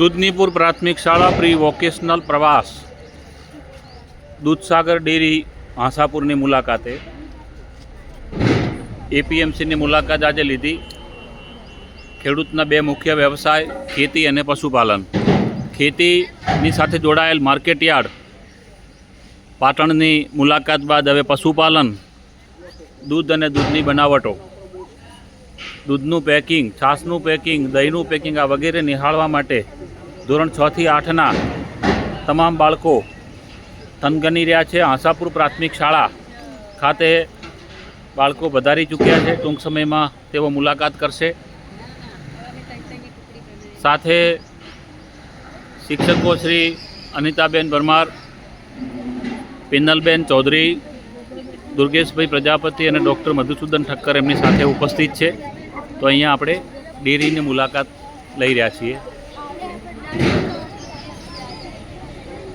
સુદનીપુર પ્રાથમિક શાળા pre vocational પ્રવાસ. દૂધસાગર ડેરી હાંસાપુરની મુલાકાતે. એપીએમસીની મુલાકાત આજે લીધી. ખેડૂતના બે મુખ્ય વ્યવસાય, ખેતી અને પશુપાલન. ખેતીની સાથે જોડાયેલ માર્કેટયાર્ડ. પાટણની મુલાકાત બાદ હવે પશુપાલન, દૂધ અને દૂધની બનાવટો. દૂધનું પેકિંગ, છાશનું પેકિંગ, દહીંનું પેકિંગ આ વગેરે નિહાળવા માટે ધોરણ છ થી આઠના તમામ બાળકો થનગની રહ્યા છે. આશાપુર પ્રાથમિક શાળા ખાતે બાળકો વધારી ચૂક્યા છે. ટૂંક સમયમાં તેઓ મુલાકાત કરશે. સાથે શિક્ષકો શ્રી અનિતાબેન પરમાર પિન્નલબેન ચૌધરી, દુર્ગેશભાઈ પ્રજાપતિ અને ડૉક્ટર મધુસૂદન ઠક્કર એમની સાથે ઉપસ્થિત છે. તો અહીંયા આપણે ડેરીની મુલાકાત લઈ રહ્યા છીએ. Thank you.